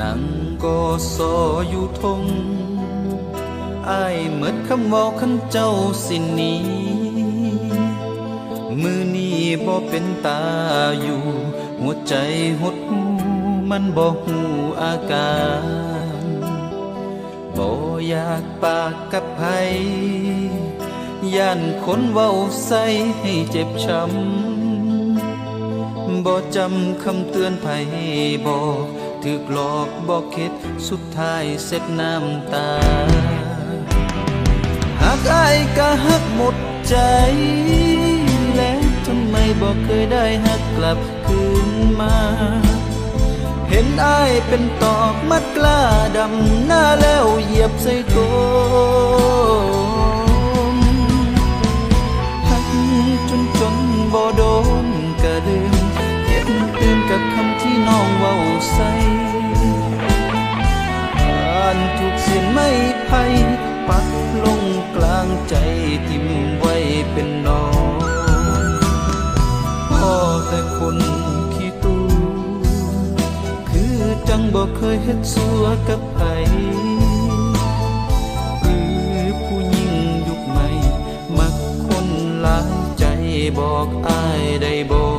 นั่งก็สออยู่ทงอายเหมือนคำเว่าขันเจ้าสินี้ มือนี้บ่เป็นตาอยู่ หัวใจหดหูมันบ่หูอาการบ่อยากปากกับไผย่านคนเว้าใส่ให้เจ็บช้ำบ่จำคำเตือนไผบอก ถึกหลอกบอกเข็ดสุดท้ายเสร็จน้ำตา หากอายก็หักหมดใจ แล้วทำไมบอกเคยได้หักกลับคืนมา เห็นอายเป็นตอกมัดกล้าดำหน้าแล้วเหยียบใส่โกางใจทิมไว้เป็นน้องพ่อแต่คนขี้ตูคือจังบ่เคยเฮ็ดสัวกับไผคือผู้หญิงยุคใหม่ มักคนหลายใจบอกอายได้บอก